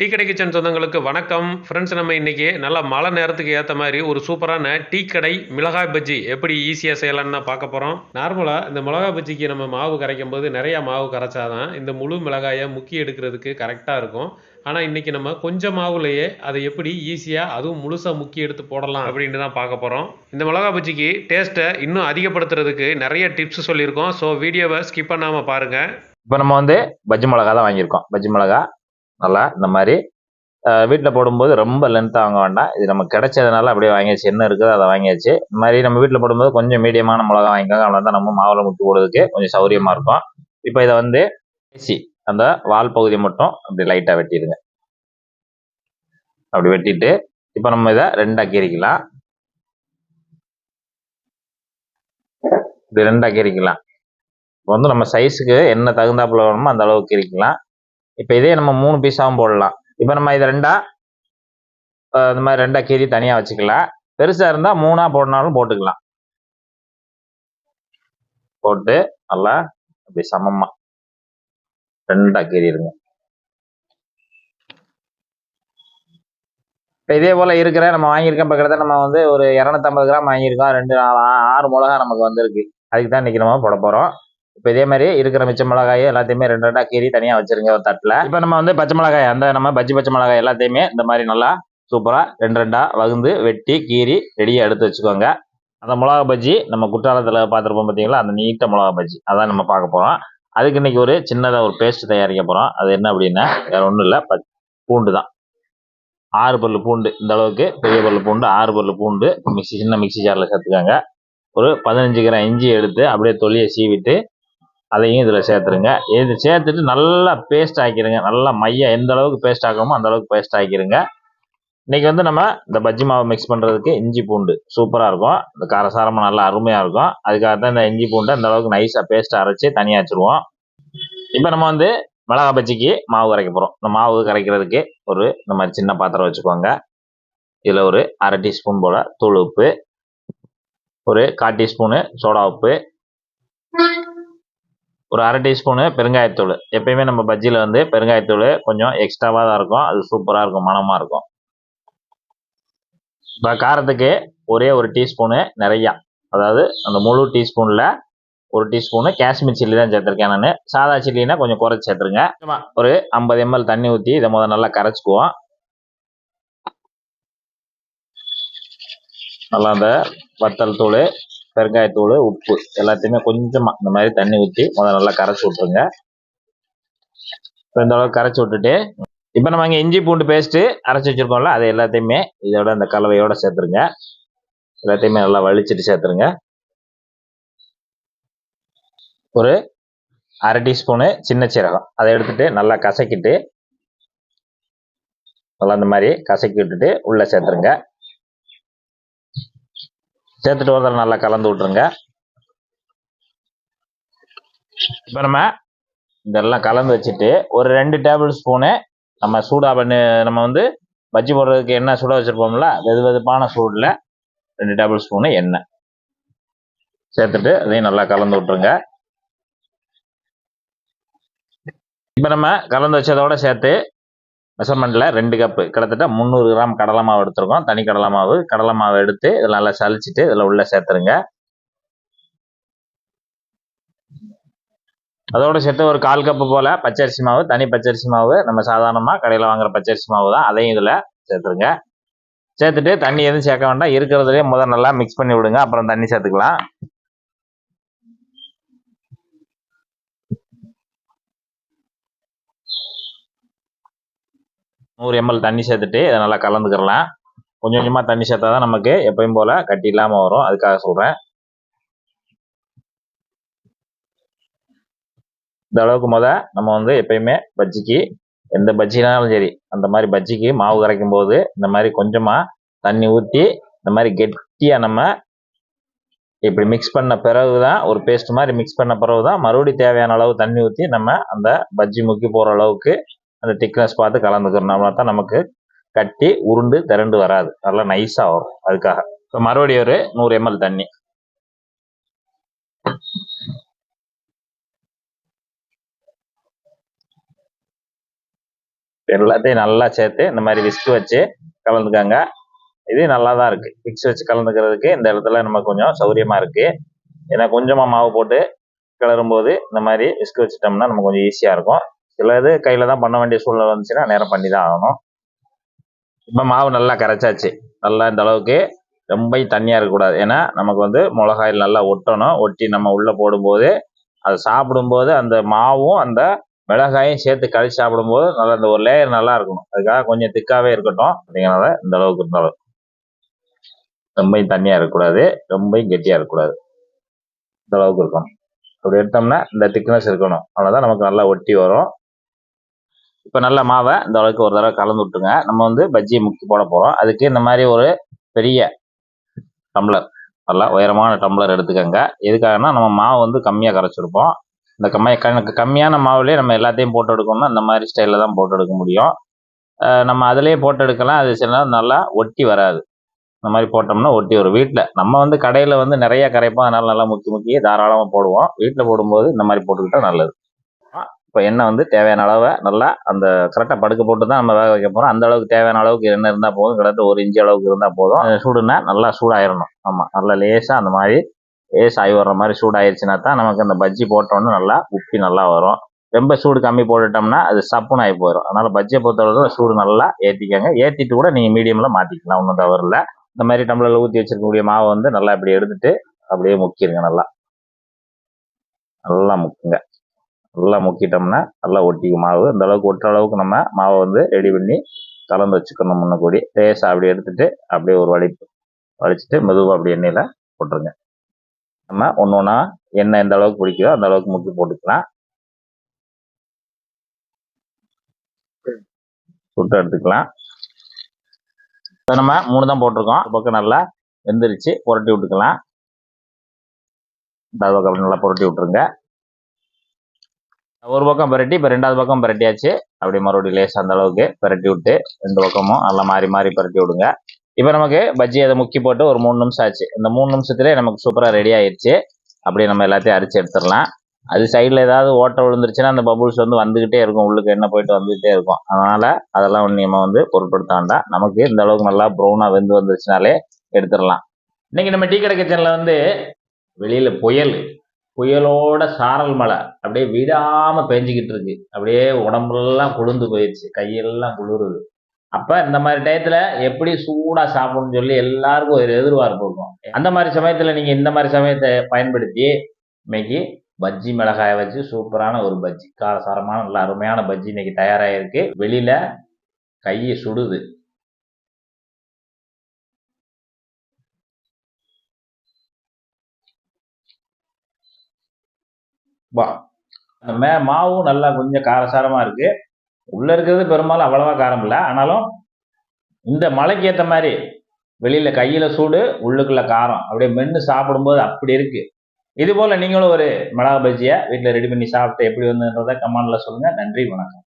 Tea கடை kitchen சொந்தங்களுக்கு வணக்கம். ஃப்ரெண்ட்ஸ் நம்ம இன்றைக்கி நல்லா மழை நேரத்துக்கு ஏற்ற மாதிரி ஒரு சூப்பரான டீ கடை மிளகாய் பஜ்ஜி எப்படி ஈஸியாக செய்யலாம்னு தான் பார்க்க போகிறோம் நார்மலாக இந்த மிளகாய் பஜ்ஜிக்கு நம்ம மாவு கரைக்கும் போது நிறையா மாவு கரைச்சாதான் இந்த முழு மிளகாயை முக்கி எடுக்கிறதுக்கு கரெக்டாக இருக்கும். ஆனால் இன்றைக்கி நம்ம கொஞ்சம் மாவுலையே அதை எப்படி ஈஸியாக அதுவும் முழுசாக முக்கி எடுத்து போடலாம் அப்படின்னு தான் பார்க்க போகிறோம் இந்த மிளகா பஜ்ஜிக்கு டேஸ்ட்டை இன்னும் அதிகப்படுத்துறதுக்கு நிறைய டிப்ஸ் சொல்லியிருக்கோம். ஸோ வீடியோவை ஸ்கிப் பண்ணாமல் பாருங்கள் இப்போ நம்ம வந்து பஜ்ஜி மிளகா தான் வாங்கியிருக்கோம். பஜ்ஜி மிளகா நல்லா இந்த மாதிரி வீட்டில் போடும்போது ரொம்ப லென்த்தாக வாங்க வேண்டாம். இது நமக்கு கிடைச்சதுனால அப்படியே வாங்கியாச்சு. என்ன இருக்குதோ அதை வாங்கியாச்சு. இந்த மாதிரி நம்ம வீட்டில் போடும்போது கொஞ்சம் மீடியமான மிளகா வாங்கிக்கோங்க. அவ்வளோ தான். நம்ம மாவில் முட்டு போடுறதுக்கு கொஞ்சம் சௌரியமாக இருக்கும். இப்போ இதை வந்து ஏசி அந்த வால் பகுதி மட்டும் அப்படி லைட்டாக வெட்டிடுங்க. அப்படி வெட்டிட்டு இப்போ நம்ம இதை ரெண்டாக கீரிக்கலாம் இப்படி ரெண்டாக கீரிக்கலாம் இப்போ வந்து நம்ம சைஸுக்கு என்ன தகுந்தாப்புல வேணுமோ அந்த அளவுக்கு கீரிக்கலாம் இப்போ இதே நம்ம மூணு பீஸாகவும் போடலாம். இப்போ நம்ம இது ரெண்டா இந்த மாதிரி ரெண்டா கீறி தனியாக வச்சுக்கலாம். பெருசாக இருந்தால் மூணாக போடனாலும் போட்டுக்கலாம். போட்டு நல்லா அப்படி சமமாக ரெண்டா கீறிடுங்க. இப்போ இதே போல் இருக்கிற நம்ம வாங்கியிருக்கோம் பக்கத்தில் நம்ம வந்து ஒரு இரநூத்தம்பது கிராம் வாங்கியிருக்கோம். ரெண்டு ஆறு மிளகா நமக்கு வந்திருக்கு. அதுக்கு தான் இன்றைக்கி நம்ம போட போகிறோம் இப்போ இதே மாதிரி இருக்கிற மிச்ச மிளகாயை எல்லாத்தையுமே ரெண்டு ரெண்டாக கீறி தனியாக வச்சுருங்க ஒரு தட்டில். இப்போ நம்ம வந்து பச்சை மிளகாய் அந்த நம்ம பஜ்ஜி பச்சை மிளகாய் எல்லாத்தையுமே இந்த மாதிரி நல்லா சூப்பராக ரெண்டு ரெண்டாக வகுந்து வெட்டி கீறி ரெடியாக எடுத்து வச்சுக்கோங்க. அந்த மிளகா பஜ்ஜி நம்ம குற்றாலத்தில் பார்த்துருப்போம் பார்த்தீங்களா அந்த நீட்ட மிளகா பஜ்ஜி. அதான் நம்ம பார்க்க போகிறோம் அதுக்கு இன்றைக்கி ஒரு சின்னதாக ஒரு பேஸ்ட் தயாரிக்க போகிறோம் அது என்ன அப்படின்னா வேறு ஒன்றும் இல்லை. பூண்டு தான். ஆறு பல்லு பூண்டு. இந்த அளவுக்கு பெரிய பல்லு பூண்டு ஆறு பல்லு பூண்டு மிக்சி சின்ன மிக்சி ஜாரில் சேர்த்துக்கோங்க. ஒரு பதினஞ்சு கிராம் இஞ்சி எடுத்து அப்படியே தொலியை சீவிட்டு அதையும் இதில் சேர்த்துருங்க. இது சேர்த்துட்டு நல்லா பேஸ்ட் ஆக்கிடுங்க நல்லா மையம் எந்த அளவுக்கு பேஸ்ட் ஆக்கணுமோ அந்த அளவுக்கு பேஸ்ட் ஆக்கிடுங்க இன்றைக்கி வந்து நம்ம இந்த பஜ்ஜி மாவு மிக்ஸ் பண்ணுறதுக்கு இஞ்சி பூண்டு சூப்பராக இருக்கும். இந்த காரசாரமாக நல்லா அருமையாக இருக்கும். அதுக்காக தான் இந்த இஞ்சி பூண்டை இந்த அளவுக்கு நைஸாக பேஸ்ட்டை அரைச்சி தனியாக வச்சுருவோம். இப்போ நம்ம வந்து மிளகா பஜ்ஜிக்கு மாவு கரைக்க போகிறோம் இந்த மாவு கரைக்கிறதுக்கு ஒரு இந்த மாதிரி சின்ன பாத்திரம் வச்சுக்கோங்க. இதில் ஒரு அரை டீஸ்பூன் போல் தூள் உப்பு ஒரு கால் டீஸ்பூனு சோடா உப்பு ஒரு அரை டீஸ்பூனு பெருங்காயத்தூள். எப்பயுமே நம்ம பஜ்ஜியில் வந்து பெருங்காயத்தூள் கொஞ்சம் எக்ஸ்ட்ராவாக தான் இருக்கும். அது சூப்பராக இருக்கும் மனமாக இருக்கும். இப்போ காரத்துக்கு ஒரே ஒரு டீஸ்பூனு நிறையா. அதாவது அந்த முழு டீஸ்பூனில் ஒரு டீஸ்பூனு காஷ்மீர் சில்லி தான் சேர்த்துருக்கேன் நான். சாதா சில்லினா கொஞ்சம் குறைச்சி சேர்த்துருங்க. ஒரு ஐம்பது எம்எல் தண்ணி ஊற்றி இதை முதல் நல்லா கரைச்சிக்குவோம். நல்லா அந்த வத்தல் தூள் பெருங்காயத்தூள் உப்பு எல்லாத்தையுமே கொஞ்சமாக இந்த மாதிரி தண்ணி ஊற்றி முதல்ல நல்லா கரைச்சி விட்ருங்க இப்போ இந்த அளவுக்கு கரைச்சி விட்டுட்டு இப்போ நம்ம இங்கே இஞ்சி பூண்டு பேஸ்ட்டு அரைச்சி வச்சுருக்கோம்ல அதை எல்லாத்தையுமே இதோட அந்த கலவையோடு சேர்த்துருங்க. எல்லாத்தையுமே நல்லா வலிச்சிட்டு சேர்த்துருங்க. ஒரு அரை டீஸ்பூனு சின்ன சீரகம். அதை எடுத்துகிட்டு நல்லா கசக்கிட்டு நல்லா இந்த மாதிரி கசக்கி விட்டுட்டு உள்ளே சேர்த்துருங்க. சேர்த்துட்டு வரதில் நல்லா கலந்து விட்ருங்க இப்போ நம்ம இதெல்லாம் கலந்து வச்சுட்டு ஒரு ரெண்டு டேபிள் ஸ்பூனு நம்ம சூடாக பண்ணி நம்ம வந்து பஜ்ஜி போடுறதுக்கு எண்ணெய் சுட வச்சுருப்போம்ல வெது வெதுப்பான சூடில் ரெண்டு டேபிள் ஸ்பூனு எண்ணெய். சேர்த்துட்டு அதையும் நல்லா கலந்து விட்ருங்க இப்போ நம்ம கலந்து வச்சதோட சேர்த்து மெஷர்மெண்ட்டில் ரெண்டு கப்பு கிட்டத்தட்ட முந்நூறு கிராம் கடலை மாவு எடுத்துருக்கோம். தனி கடலை மாவு. கடலை மாவு எடுத்து இதில் நல்லா சளிச்சிட்டு இதில் உள்ள சேர்த்துருங்க. அதோடு சேர்த்து ஒரு கால் கப்பு போல் பச்சரிசி மாவு தனி பச்சரிசி மாவு. நம்ம சாதாரணமாக கடையில் வாங்குற பச்சரிசி மாவு தான். அதையும் இதில் சேர்த்துருங்க. சேர்த்துட்டு தண்ணி எதுவும் சேர்க்க வேண்டாம். இருக்கிறதுலேயே முதல் நல்லா மிக்ஸ் பண்ணி விடுங்க. அப்புறம் தண்ணி சேர்த்துக்கலாம். நூறு எம்எல் தண்ணி சேர்த்துட்டு இதை நல்லா கலந்துக்கிறலாம். கொஞ்சம் கொஞ்சமாக தண்ணி சேர்த்தா தான் நமக்கு எப்பயும் போல் கட்டி இல்லாமல் வரும். அதுக்காக சொல்கிறேன் இந்த அளவுக்கு முத நம்ம வந்து எப்பயுமே பஜ்ஜிக்கு எந்த பஜ்ஜினாலும் சரி அந்த மாதிரி பஜ்ஜிக்கு மாவு கரைக்கும் போது இந்த மாதிரி கொஞ்சமாக தண்ணி ஊற்றி இந்த மாதிரி கெட்டியாக நம்ம இப்படி மிக்ஸ் பண்ண பிறகு தான் ஒரு பேஸ்ட் மாதிரி மிக்ஸ் பண்ண பிறகு தான் மறுபடியும் தேவையான அளவு தண்ணி ஊற்றி நம்ம அந்த பஜ்ஜி முக்கி போகிற அளவுக்கு அந்த திக்னஸ் பார்த்து கலந்துக்கிறோம்னா தான் நமக்கு கட்டி உருண்டு திரண்டு வராது. நல்லா நைஸாக வரும் அதுக்காக. இப்போ மறுபடியும் ஒரு நூறு எம்எல் தண்ணி. எல்லாத்தையும் நல்லா சேர்த்து இந்த மாதிரி விஸ்க் வச்சு கலந்துக்காங்க. இது நல்லா தான் இருக்கு. விக்ஸ் வச்சு கலந்துக்கிறதுக்கு இந்த இடத்துல நம்ம கொஞ்சம் சௌரியமாக இருக்கு. ஏன்னா கொஞ்சமா மாவு போட்டு கிளறும்போது இந்த மாதிரி விஸ்க் வச்சுட்டோம்னா நமக்கு கொஞ்சம் ஈஸியாக இருக்கும். சிலது கையில் தான் பண்ண வேண்டிய சூழ்நிலை வந்துச்சுன்னா நேரம் பண்ணி தான் ஆகணும். இப்போ மாவு நல்லா கரைச்சாச்சு. நல்லா இந்த அளவுக்கு ரொம்ப தண்ணியாக இருக்கக்கூடாது. ஏன்னா நமக்கு வந்து மிளகாயில் நல்லா ஒட்டணும். ஒட்டி நம்ம உள்ளே போடும்போது அதை சாப்பிடும்போது அந்த மாவும் அந்த மிளகாயும் சேர்த்து கழிச்சு சாப்பிடும்போது நல்லா இந்த ஒரு லேயர் நல்லா இருக்கணும். அதுக்காக கொஞ்சம் திக்காகவே இருக்கட்டும். அப்படிங்கிறத இந்த அளவுக்கு இருந்தாலும். ரொம்பவும் தண்ணியாக இருக்கக்கூடாது. ரொம்பவும் கெட்டியாக இருக்கக்கூடாது. இந்த அளவுக்கு இருக்கணும். அப்படி எடுத்தோம்னா இந்த திக்னஸ் இருக்கணும். அவ்வளோதான் நமக்கு நல்லா ஒட்டி வரும். இப்போ நல்ல மாவை இந்த அளவுக்கு ஒரு தடவை கலந்து விட்டுங்க நம்ம வந்து பஜ்ஜியை முக்கி போட போகிறோம் அதுக்கு இந்த மாதிரி ஒரு பெரிய டம்ளர் நல்லா உயரமான டம்ளர் எடுத்துக்கோங்க. எதுக்காகனா நம்ம மாவு வந்து கம்மியாக கரைச்சிருப்போம். இந்த கம்மிய கணக்கு கம்மியான மாவுலேயே நம்ம எல்லாத்தையும் போட்டு எடுக்கணும்னா இந்த மாதிரி ஸ்டைலில் தான் போட்டு எடுக்க முடியும். நம்ம அதிலேயே போட்டு எடுக்கலாம். அது சில நேரம் நல்லா ஒட்டி வராது. இந்த மாதிரி போட்டோம்னா ஒட்டி வரும். வீட்டில் நம்ம வந்து கடையில் வந்து நிறைய கரைப்போம். அதனால் நல்லா முக்கி முக்கி தாராளமாக போடுவோம். வீட்டில் போடும்போது இந்த மாதிரி போட்டுக்கிட்டால் நல்லது. இப்போ எண்ணெய் வந்து தேவையான அளவை நல்லா அந்த கரெக்டாக படுக்க போட்டு தான் நம்ம வேக வைக்க போகிறோம் அந்த அளவுக்கு தேவையான அளவுக்கு எண்ணெய் இருந்தால் போதும். கிட்டத்தட்ட ஒரு இன்ச்சு அளவுக்கு இருந்தால் போதும். சூடுனா நல்லா சூடாயிடணும் ஆமாம் நல்லா லேசாக அந்த மாதிரி லேஸ் ஆகி வர்ற மாதிரி சூடாயிருச்சுன்னா தான் நமக்கு அந்த பஜ்ஜி போட்டோன்னு நல்லா உப்பி நல்லா வரும். ரொம்ப சூடு கம்மி போட்டுட்டோம்னா அது சப்புன்னு ஆகி போயிடும் அதனால் பஜ்ஜியை பொறுத்தவரை சூடு நல்லா ஏற்றிக்கங்க ஏற்றிட்டு கூட நீங்கள் மீடியமில் மாற்றிக்கலாம் ஒன்றும் தவறில்ல இந்த மாதிரி டம்ளரில் ஊற்றி வச்சிருக்கக்கூடிய மாவை வந்து நல்லா இப்படி எடுத்துட்டு அப்படியே முக்கிடுங்க நல்லா. நல்லா முக்குங்க. நல்லா முக்கிட்டோம்னா நல்லா ஒட்டிக்கும். மாவு அந்த அளவுக்கு ஒட்டுற அளவுக்கு நம்ம மாவை வந்து ரெடி பண்ணி கலந்து வச்சுக்கணும் முன்னக்கூடி கூடி. லேசாக அப்படி எடுத்துட்டு அப்படியே ஒரு வலிப்பு வலிச்சுட்டு மெதுவாக அப்படி எண்ணெயில் போட்டுருங்க. நம்ம ஒன்று ஒன்றா எண்ணெய் எந்த அளவுக்கு பிடிக்குதோ அந்த அளவுக்கு முக்கி போட்டுக்கலாம். சுட்டு எடுத்துக்கலாம். இப்போ நம்ம மூணு தான் போட்டிருக்கோம். பக்கம் நல்லா வெந்துருச்சு புரட்டி விட்டுக்கலாம். இந்த பக்கம் நல்லா புரட்டி விட்டுருங்க. ஒரு பக்கம் பிரட்டி இப்போ ரெண்டாவது பக்கம் பரட்டியாச்சு. அப்படி மறுபடியும் லேசாக அந்த அளவுக்கு பிரட்டி விட்டு ரெண்டு பக்கமும் நல்லா மாறி மாறி பிரட்டி விடுங்க. இப்போ நமக்கு பஜ்ஜி அதை முக்கி போட்டு ஒரு மூணு நிமிஷம் ஆச்சு. இந்த மூணு நிமிஷத்துலேயே நமக்கு சூப்பராக ரெடி ஆயிடுச்சு அப்படியே நம்ம எல்லாத்தையும் அரிச்சு எடுத்துடலாம். அது சைடில் ஏதாவது ஓட்டை விழுந்துருச்சுன்னா அந்த பபுள்ஸ் வந்து வந்துக்கிட்டே இருக்கும். உள்ளுக்கு என்ன போயிட்டு வந்துக்கிட்டே இருக்கும். அதனால் அதெல்லாம் ஒன்று நம்ம வந்து பொருட்படுத்த வேண்டாம். நமக்கு இந்த அளவுக்கு நல்லா ப்ரௌனாக வெந்து வந்துருச்சுனாலே எடுத்துடலாம். இன்னைக்கு நம்ம டீ கடை கிச்சனில் வந்து வெளியில் புயல் புயலோட சாரல் மழை அப்படியே விடாம பெஞ்சிக்கிட்டு இருக்கு. அப்படியே உடம்புலாம் குளிர்ந்து போயிடுச்சு கையெல்லாம் குளிருது. அப்ப இந்த மாதிரி டயத்துல எப்படி சூடா சாப்பிடணும்னு சொல்லி எல்லாருக்கும் ஒரு எதிர்பார்ப்பு இருக்கும். அந்த மாதிரி சமயத்துல நீங்க இந்த மாதிரி சமயத்தை பயன்படுத்தி இன்னைக்கு பஜ்ஜி மிளகாயை வச்சு சூப்பரான ஒரு பஜ்ஜி காரசாரமான நல்ல அருமையான பஜ்ஜி இன்னைக்கு தயாராகிருக்கு வெளியில கையை சுடுது. வா. அந்த மே மாவும் நல்லா கொஞ்சம் காரசாரமாக இருக்குது உள்ளே இருக்கிறது பெரும்பாலும் அவ்வளோவா காரம் இல்லை. ஆனாலும் இந்த மலைக்கு ஏற்ற மாதிரி வெளியில் கையில் சூடு உள்ளுக்குள்ள காரம். அப்படியே மென்று சாப்பிடும்போது அப்படி இருக்குது இது நீங்களும் ஒரு மிளகா பஜ்ஜியை வீட்டில் ரெடி பண்ணி சாப்பிட்டு எப்படி வந்ததுன்றதை கமெண்டில் சொல்லுங்கள் நன்றி வணக்கம்.